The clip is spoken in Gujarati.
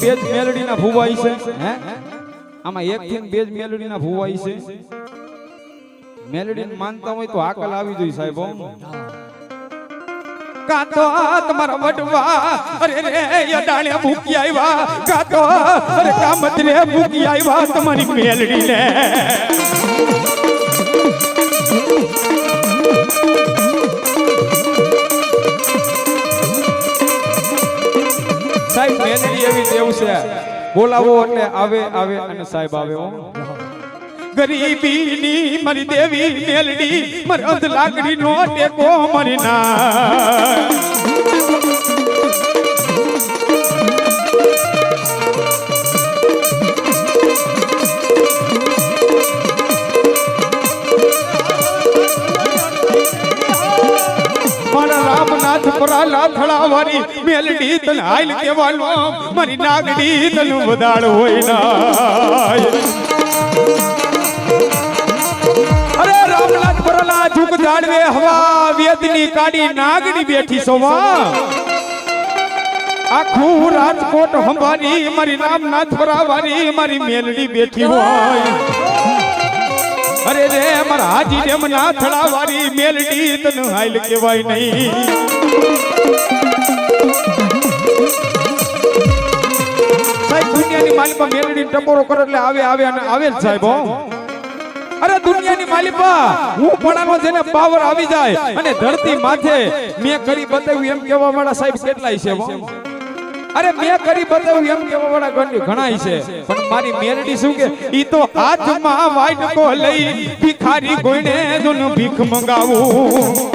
બે જ મેલડીના ભુવાઈ છે, હે? આમાં એક થી બે જ મેલડીના ભુવાઈ છે. મેલડીને માનતા હોય તો આકલ આવી જોઈએ સાહેબ. કાતો તમારા વડવા, અરે રે યડાણે મૂકી આવ્યા. કાતો અરે કામત રે મૂકી આવ્યા તમારી મેલડી સાહેબ, મહેંદી એવી દેવ છે. બોલાવો એટલે આવે આવે અને સાહેબ આવે ગરીબીની મારી દેવી મેલડી, મારી અંધ લાકડી નો ટેકો મરી ના મારા રામનાથ પરાલા થળાવારી મેલડી તન હાલ કેવાલો મારી નાગડી તન વદાળ હોય ના. અરે રામનાથ પરાલા ઝુક જાડવે હવા, વેદની કાડી નાગડી બેઠી સોવા. આખું રાજકોટ હંભારી, મારી રામનાથ પરાવારી મારી મેલડી બેઠી હોય. અરે રે, મારા હાજી રેમ ના થળાવારી મેલડી તને હાલ કેવાય નહીં. સાહેબ, દુનિયાની માલિપા એટલે આવે આવે અને આવે જ સાહેબ અરે, દુનિયાની માલિપા હું પડાનો જેને પાવર આવી જાય અને ધરતી માથે મેં કરી બતાવ્યું એમ કહેવા વાળા સાહેબ કેટલાય છે અરે, મેં કરી બતાવ્યું એમ કેવા વાળા ઘણાય છે. મારી મેરડી શું કે, ઈ તો હાથમાં વાઈટ કો લઈ ભિખારી કોઈને જોન ભીખ મંગાવું.